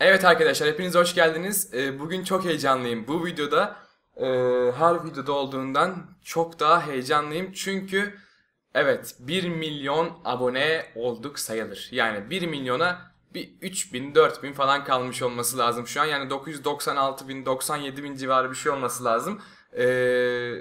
Evet arkadaşlar hepiniz hoş geldiniz. Ee, Bugün çok heyecanlıyım. Bu videoda e, her videoda olduğundan çok daha heyecanlıyım. Çünkü evet 1 milyon abone olduk sayılır. Yani 1 milyona bir 3000 4000 falan kalmış olması lazım şu an. Yani 996 bin 97 bin civarı bir şey olması lazım. Ee,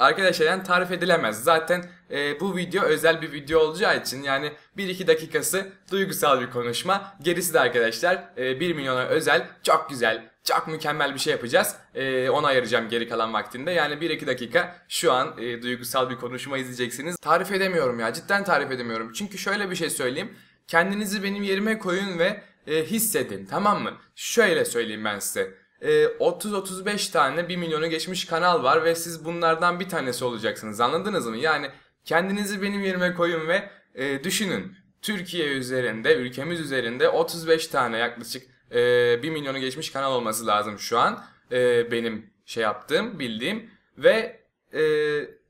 Arkadaşlar yani tarif edilemez. Zaten e, bu video özel bir video olacağı için yani 1-2 dakikası duygusal bir konuşma. Gerisi de arkadaşlar e, 1 milyona özel çok güzel, çok mükemmel bir şey yapacağız. E, ona ayıracağım geri kalan vaktinde. Yani 1-2 dakika şu an e, duygusal bir konuşma izleyeceksiniz. Tarif edemiyorum ya cidden tarif edemiyorum. Çünkü şöyle bir şey söyleyeyim. Kendinizi benim yerime koyun ve e, hissedin tamam mı? Şöyle söyleyeyim ben size. E, 30-35 tane 1 milyonu geçmiş kanal var ve siz bunlardan bir tanesi olacaksınız anladınız mı? Yani kendinizi benim yerime koyun ve e, düşünün. Türkiye üzerinde, ülkemiz üzerinde 35 tane yaklaşık e, 1 milyonu geçmiş kanal olması lazım şu an. E, benim şey yaptığım, bildiğim ve e,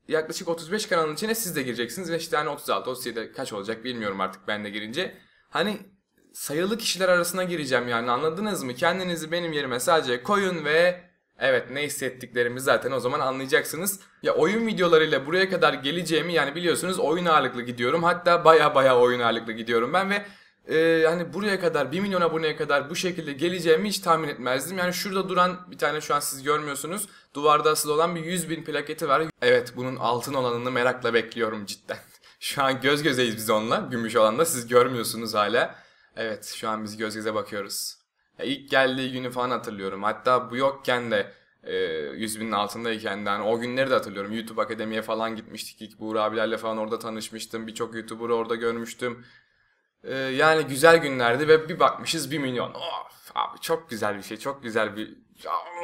yaklaşık 35 kanalın içine siz de gireceksiniz ve işte hani 36, 37 kaç olacak bilmiyorum artık ben de girince. Hani sayılı kişiler arasına gireceğim yani anladınız mı? Kendinizi benim yerime sadece koyun ve evet ne hissettiklerimi zaten o zaman anlayacaksınız. Ya oyun videolarıyla buraya kadar geleceğimi yani biliyorsunuz oyun ağırlıklı gidiyorum. Hatta baya baya oyun ağırlıklı gidiyorum ben ve e, hani buraya kadar 1 milyon aboneye kadar bu şekilde geleceğimi hiç tahmin etmezdim. Yani şurada duran bir tane şu an siz görmüyorsunuz. Duvarda asılı olan bir 100 bin plaketi var. Evet bunun altın olanını merakla bekliyorum cidden. Şu an göz gözeyiz biz onunla. Gümüş olan da siz görmüyorsunuz hala. Evet şu an biz göz göze bakıyoruz. Ya ilk geldiği günü falan hatırlıyorum. Hatta bu yokken de e, 100 binin altındayken de hani o günleri de hatırlıyorum. YouTube Akademi'ye falan gitmiştik. İlk Buğra abilerle falan orada tanışmıştım. Birçok YouTuber'ı orada görmüştüm. E, yani güzel günlerdi ve bir bakmışız 1 milyon. Of abi çok güzel bir şey. Çok güzel bir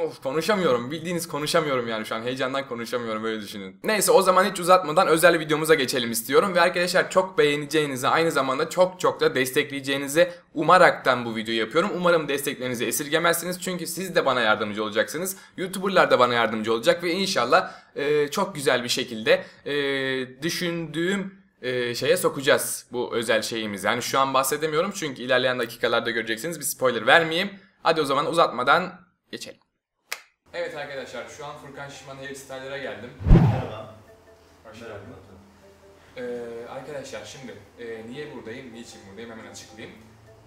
Of, konuşamıyorum. Bildiğiniz konuşamıyorum yani şu an. Heyecandan konuşamıyorum öyle düşünün. Neyse o zaman hiç uzatmadan özel videomuza geçelim istiyorum. Ve arkadaşlar çok beğeneceğinizi aynı zamanda çok çok da destekleyeceğinizi umaraktan bu videoyu yapıyorum. Umarım desteklerinizi esirgemezsiniz. Çünkü siz de bana yardımcı olacaksınız. YouTuber'lar da bana yardımcı olacak. Ve inşallah e, çok güzel bir şekilde e, düşündüğüm e, şeye sokacağız bu özel şeyimizi. Yani şu an bahsedemiyorum çünkü ilerleyen dakikalarda göreceksiniz. Bir spoiler vermeyeyim. Hadi o zaman uzatmadan geçelim. Evet arkadaşlar şu an Furkan Şişman Hairstyler'a geldim. Merhaba. Hoş Merhaba. geldin. Ee, arkadaşlar şimdi e, niye buradayım, niçin buradayım hemen açıklayayım.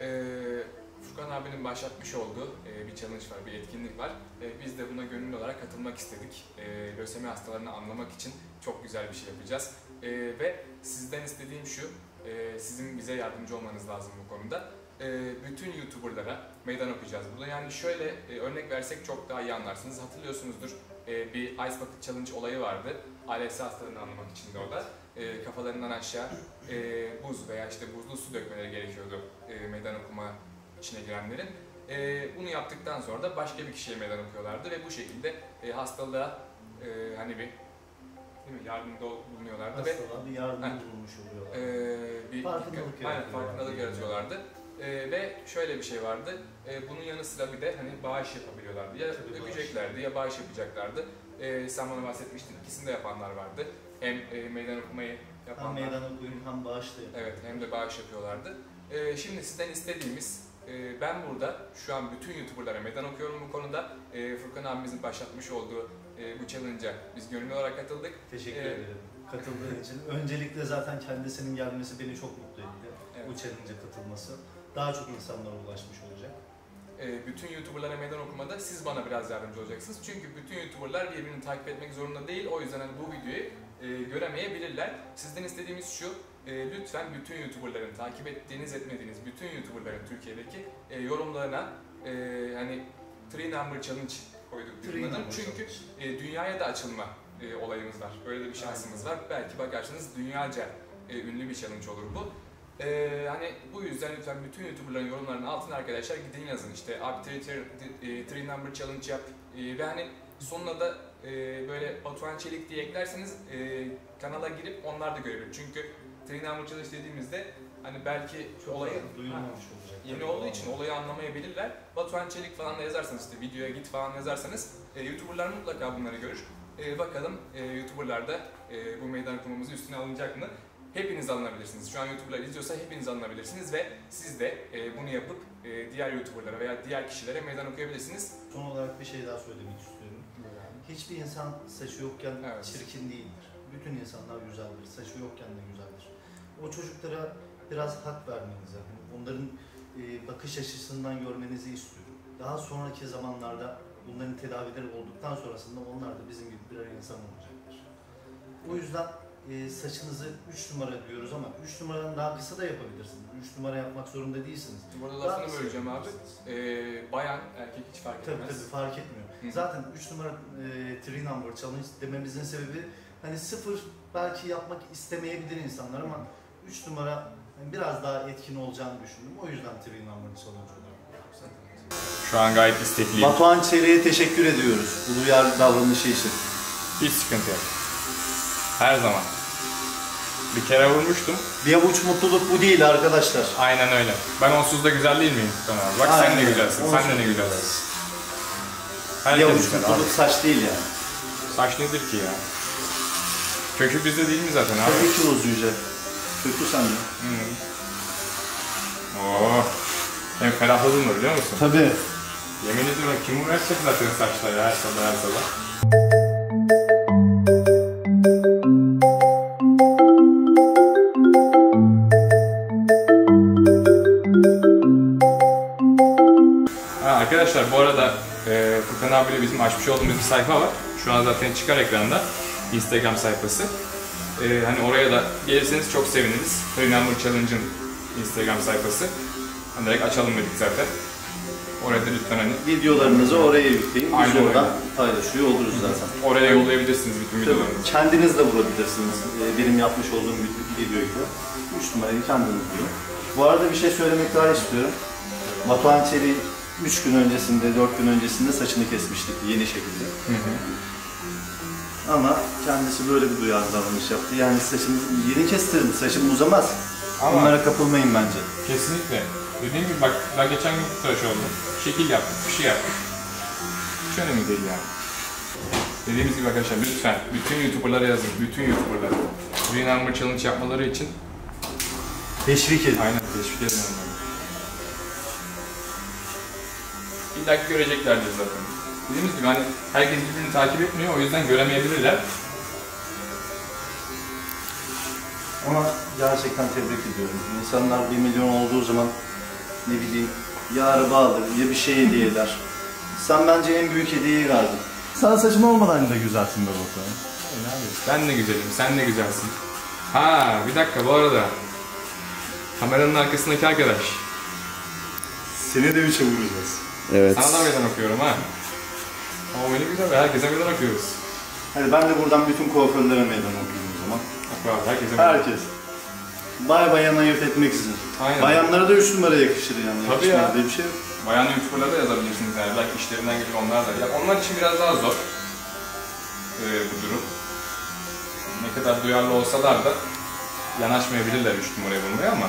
Ee, Furkan abinin başlatmış olduğu e, bir challenge var, bir etkinlik var. E, biz de buna gönüllü olarak katılmak istedik. E, lösemi hastalarını anlamak için çok güzel bir şey yapacağız. E, ve sizden istediğim şu, e, sizin bize yardımcı olmanız lazım bu konuda. E, bütün YouTuber'lara meydan okuyacağız burada. Yani şöyle e, örnek versek çok daha iyi anlarsınız. Hatırlıyorsunuzdur e, bir Ice Bucket Challenge olayı vardı. ALS hastalarını anlamak için de o da. E, kafalarından aşağı e, buz veya işte buzlu su dökmeleri gerekiyordu e, meydan okuma içine girenlerin. E, bunu yaptıktan sonra da başka bir kişiye meydan okuyorlardı ve bu şekilde e, hastalığa e, hani bir değil mi, yardımda bulunuyorlardı ve Hastalığa bir yardım Heh. bulmuş oluyorlar. e, bir Farkındalık aynen, yaratıyorlar. farkındalık yaratıyorlardı. E, ve şöyle bir şey vardı. E, bunun yanı sıra bir de hani bağış yapabiliyorlardı. Ya Tabii bağış. dökeceklerdi ya bağış yapacaklardı. E, sen bana bahsetmiştin. İkisini de yapanlar vardı. Hem e, meydan okumayı hem yapanlar. meydan okuyun hem bağışlayın. Evet hem de bağış yapıyorlardı. E, şimdi sizden istediğimiz e, ben burada şu an bütün YouTuber'lara meydan okuyorum bu konuda. E, Furkan abimizin başlatmış olduğu e, bu challenge'a biz gönüllü olarak katıldık. Teşekkür ederim katıldığın için. Öncelikle zaten kendisinin gelmesi beni çok mutlu etti. Evet. Bu challenge'a katılması. Daha çok insanlara ulaşmış olacak. e, bütün YouTuber'lara meydan okumada siz bana biraz yardımcı olacaksınız. Çünkü bütün YouTuber'lar birbirini takip etmek zorunda değil. O yüzden hani bu videoyu e, göremeyebilirler. Sizden istediğimiz şu, e, lütfen bütün YouTuber'ların takip ettiğiniz etmediğiniz bütün YouTuber'ların Türkiye'deki e, yorumlarına e, hani Three Number Challenge koyduk number Çünkü e, dünyaya da açılma e, olayımız var. Böyle de bir şansımız var. Belki bakarsınız dünyaca e, ünlü bir challenge olur bu. E, hani bu yüzden lütfen bütün YouTuber'ların yorumlarının altına arkadaşlar gidin yazın işte abi three, e, number challenge yap E, ve hani sonuna da e, böyle Batuhan Çelik diye eklerseniz e, kanala girip onlar da görebilir. Çünkü three number challenge dediğimizde hani belki Çok olayı duyulmamış olacak. Yeni olduğu için olayı anlamayabilirler. Batuhan Çelik falan da yazarsanız işte videoya git falan yazarsanız e, YouTuber'lar mutlaka bunları görür. E, bakalım e, YouTuber'lar da e, bu meydan okumamızı üstüne alınacak mı? Hepiniz alınabilirsiniz. Şu an YouTuber'lar izliyorsa hepiniz alınabilirsiniz ve siz de e, bunu yapıp e, diğer YouTuber'lara veya diğer kişilere meydan okuyabilirsiniz. Son olarak bir şey daha söylemek istiyorum. Hiçbir insan saçı yokken Evet. çirkin değildir. Bütün insanlar güzeldir. Saçı yokken de güzeldir. O çocuklara biraz hak vermenizi, hani onların e, bakış açısından görmenizi istiyorum. Daha sonraki zamanlarda bunların tedavileri olduktan sonrasında onlar da bizim gibi birer insan olacaktır. O yüzden e, saçınızı 3 numara diyoruz ama 3 numaranın daha kısa da yapabilirsiniz. 3 numara yapmak zorunda değilsiniz. Burada Daha lafını böleceğim abi. yapabilirsiniz. E, bayan, erkek hiç fark Tabii etmez. tabii fark etmiyor. Hı. Zaten 3 numara e, three number challenge dememizin sebebi hani sıfır belki yapmak istemeyebilir insanlar ama 3 numara hani biraz daha etkin olacağını düşündüm. O yüzden three number challenge olarak. Şu an gayet istekliyim. Batuhan Çelik'e teşekkür ediyoruz bu duyarlı davranışı için. Hiç sıkıntı yok. Her zaman. Bir kere vurmuştum. Bir avuç mutluluk bu değil arkadaşlar. Aynen öyle. Ben onsuz da güzel değil miyim? Tamam. Bak sen Aynen de güzelsin. Sen de ne güzelsin. Bir Herkes avuç güzel abi. mutluluk saç değil yani. Saç nedir ki ya? Kökü bizde değil mi zaten abi? Tabii ki uzayacak. Kötü sende. Hı. Oo. Hem ferahladım da biliyor musun? Tabii. Yemin ediyorum kim uğraşacak zaten saçlara her sabah her sabah. Abiyle bizim açmış olduğumuz bir sayfa var. Şu an zaten çıkar ekranda. Instagram sayfası. E, hani oraya da gelirseniz çok seviniriz. Three Number Challenge'ın Instagram sayfası. Hani direkt açalım dedik zaten. Oraya da lütfen hani Videolarınızı oraya yükleyin. Biz Aynen oradan öyle. paylaşıyor oluruz zaten. oraya yollayabilirsiniz bütün Tabii, videolarınızı. kendiniz de vurabilirsiniz. Ee, Benim yapmış olduğum bir video gibi. 3 numarayı kendiniz vurun. Bu arada bir şey söylemek daha istiyorum. Batuhan Çelik'in 3 gün öncesinde, 4 gün öncesinde saçını kesmiştik yeni şekilde. Hı hı. Ama kendisi böyle bir duyarlı davranış yaptı. Yani saçımı yeni kestirdim, saçım uzamaz. Ama- Bunlara kapılmayın bence. Kesinlikle. Dediğim gibi bak daha geçen gün tıraş oldum. Şekil yaptık, bir şey yaptık. Hiç önemli değil yani. Dediğimiz gibi arkadaşlar lütfen bütün YouTuber'lara yazın. Bütün YouTuber'lara. Green Number Challenge yapmaları için Teşvik edin. aynen teşvik edin onları. İlla ki göreceklerdir zaten. Dediğimiz gibi hani herkes birbirini takip etmiyor o yüzden göremeyebilirler. Ama gerçekten tebrik ediyorum. İnsanlar 1 milyon olduğu zaman ne bileyim ya araba alır ya bir şey hediye eder. Sen bence en büyük hediyeyi verdin. Sen saçın olmadan da güzelsin be Batuhan. Abi. Ben de güzelim, sen de güzelsin. Ha bir dakika bu arada. Kameranın arkasındaki arkadaş. Seni de üçe vuracağız. Evet. Sana da meydan okuyorum ha. Ama beni güzel ve herkese meydan okuyoruz. Hadi ben de buradan bütün kuaförlere meydan okuyayım o zaman. Abi herkese meydan Herkes. Bay bayan ayırt etmek için. Aynen. Bayanlara da 3 numara yakışır yani. Tabii Yakışmaz ya. diye bir şey yok. Bayan YouTuber'lara da yazabilirsiniz yani. Belki işlerinden gelir onlar da. Ya onlar için biraz daha zor. Ee, bu durum. Ne kadar duyarlı olsalar da yanaşmayabilirler 3 numaraya bulmaya ama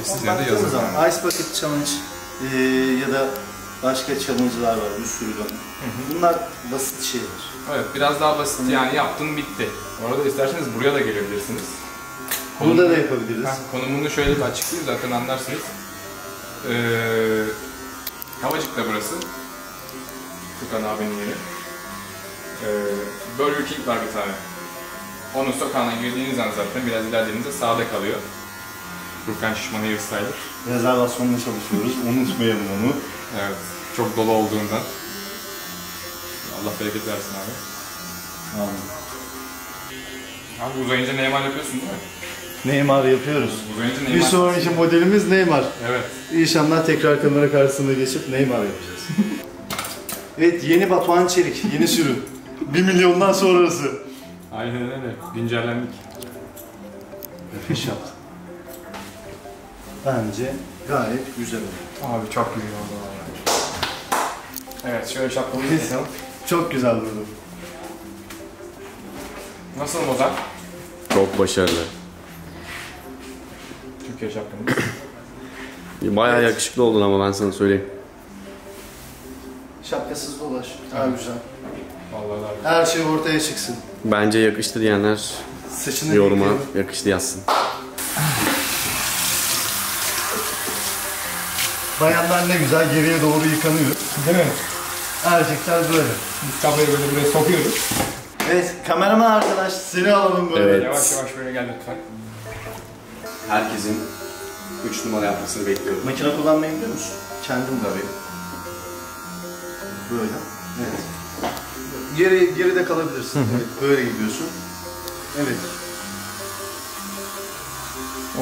e, sizlere de yazın. zaman yani. Ice Bucket Challenge eee, ya da başka challenge'lar var bir sürü dönem. Bunlar basit şeyler. Evet biraz daha basit yani yaptın bitti. Orada isterseniz buraya da gelebilirsiniz. Burada da yapabiliriz. Heh, konumunu şöyle bir açıklayayım zaten anlarsınız. Ee, Havacık'ta burası. Furkan abinin yeri. Ee, Burger King var bir tane. Onun sokağına girdiğiniz an zaten biraz ilerlediğinizde sağda kalıyor. Furkan Şişman Hairstyler. Rezervasyonla çalışıyoruz. Unutmayalım onu. Evet. Çok dolu olduğundan. Allah bereket versin abi. Abi uzayınca Neymar yapıyorsun değil mi? Neymar yapıyoruz. Uzayınca Bir Neymar. sonraki modelimiz Neymar. Evet. İnşallah tekrar kamera karşısına geçip Neymar yapacağız. evet yeni Batuhan Çelik, yeni sürüm. 1 milyondan sonrası. Aynen öyle. Güncellendik. Nefes yaptı. Bence gayet güzel oldu. Abi çok güzel oldu vallahi. Evet şöyle şapkamızı takalım. Çok güzel durdu. Nasıl Mozart? Çok başarılı. Türkiye şapkamız. Bayağı yakışıklı oldun ama ben sana söyleyeyim. Şapkasız dolaş. Daha güzel. Vallahi daha güzel. Her şey ortaya çıksın. Bence yakıştı diyenler Saçını yoruma yakıştı yazsın. Bayanlar ne güzel geriye doğru yıkanıyor. Değil mi? Erkekler böyle. Biz kafayı böyle buraya sokuyoruz. Evet kameraman arkadaş seni alalım böyle. Evet. Yavaş yavaş böyle gel lütfen. Herkesin 3 numara yapmasını bekliyorum. Makine kullanmayı biliyor musun? Kendim de. Böyle. Evet. Geri, geride kalabilirsin. Evet, böyle gidiyorsun. Evet.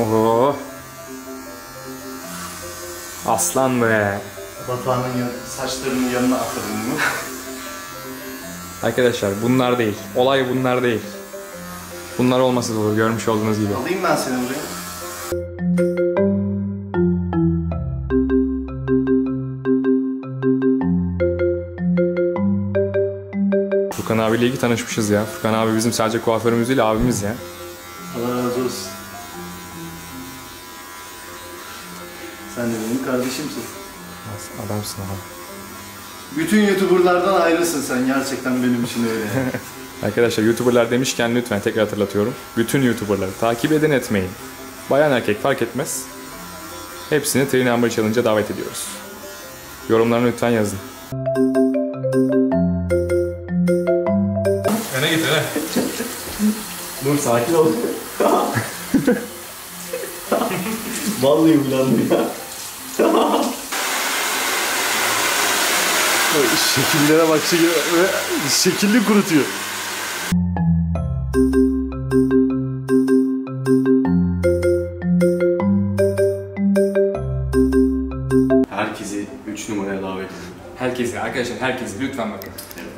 Oo. Aslan be. Batuhan'ın yan- saçlarının yanına atalım bunu. Arkadaşlar bunlar değil. Olay bunlar değil. Bunlar olmasa da olur görmüş olduğunuz gibi. Alayım ben seni buraya. Furkan abiyle iyi ki tanışmışız ya. Furkan abi bizim sadece kuaförümüz değil abimiz ya. Allah razı olsun. Sen de benim kardeşimsin. Adamsın abi. Bütün YouTuber'lardan ayrısın sen gerçekten benim için öyle. Arkadaşlar YouTuber'lar demişken lütfen tekrar hatırlatıyorum. Bütün YouTuber'ları takip edin etmeyin. Bayan erkek fark etmez. Hepsini Three Number Challenge'a davet ediyoruz. Yorumlarını lütfen yazın. Öne git öne. Dur sakin ol. Vallahi uyandım ya. Şekillere bak şekil, şekilli kurutuyor. Herkesi 3 numaraya davet ediyorum. Herkesi arkadaşlar herkesi lütfen bakın.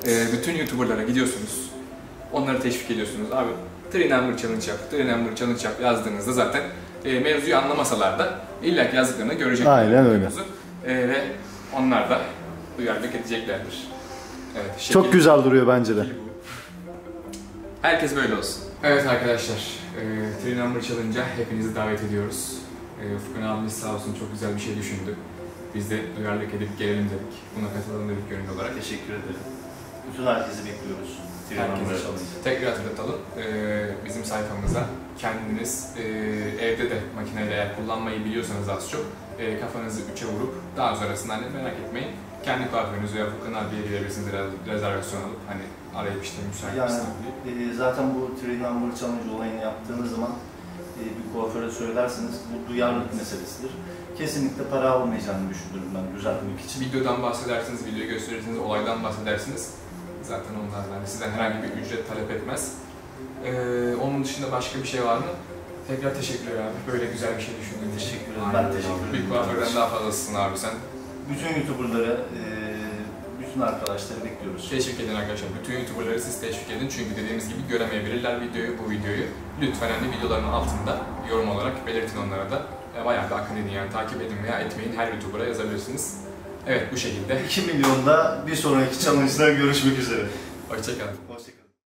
Ee, bütün YouTuber'lara gidiyorsunuz. Onları teşvik ediyorsunuz. Abi Three Number Challenge yap, Three Number Challenge yap yazdığınızda zaten e, mevzuyu anlamasalar da illa ki yazdıklarını görecekler. Aynen öyle. mevzu. E, ve onlar da duyarlılık edeceklerdir. Evet, Çok güzel duruyor bence de. Herkes böyle olsun. Evet arkadaşlar, e, Three Number Challenge'a hepinizi davet ediyoruz. E, Furkan abimiz sağ olsun çok güzel bir şey düşündü. Biz de duyarlılık edip gelelim dedik. Buna katılalım dedik gönüllü olarak. Teşekkür ederim. Bütün herkesi bekliyoruz. Herkese tekrar hatırlatalım. Ee, bizim sayfamıza kendiniz e, evde de makineyle eğer kullanmayı biliyorsanız az çok e, kafanızı üçe vurup daha sonrasında hani merak etmeyin. Kendi kuaförünüzü veya Furkan abiye gidebilirsiniz re- rezervasyon alıp hani arayıp işte müsait Yani e, zaten bu Three Number Challenge olayını yaptığınız zaman e, bir kuaföre söylerseniz bu duyarlılık meselesidir. Kesinlikle para almayacağını düşünüyorum ben düzeltmek için. Videodan bahsedersiniz, videoyu gösterirsiniz, olaydan bahsedersiniz. Zaten onlar yani sizden herhangi bir ücret talep etmez. Ee, onun dışında başka bir şey var mı? Tekrar teşekkürler abi. Böyle güzel bir şey düşündüğün için. Teşekkür ederim. Ben teşekkür ederim. Bir kuaförden daha fazlasısın abi sen. Bütün YouTuber'ları, e, bütün arkadaşları bekliyoruz. Teşvik edin arkadaşlar. Bütün YouTuber'ları siz teşvik edin. Çünkü dediğimiz gibi göremeyebilirler videoyu, bu videoyu. Lütfen hani videoların altında yorum olarak belirtin onlara da. E, bayağı bir akın edin yani takip edin veya etmeyin her YouTuber'a yazabilirsiniz. Evet bu şekilde. 2 milyonda bir sonraki challenge'da görüşmek üzere. Hoşçakalın. Hoşçakalın.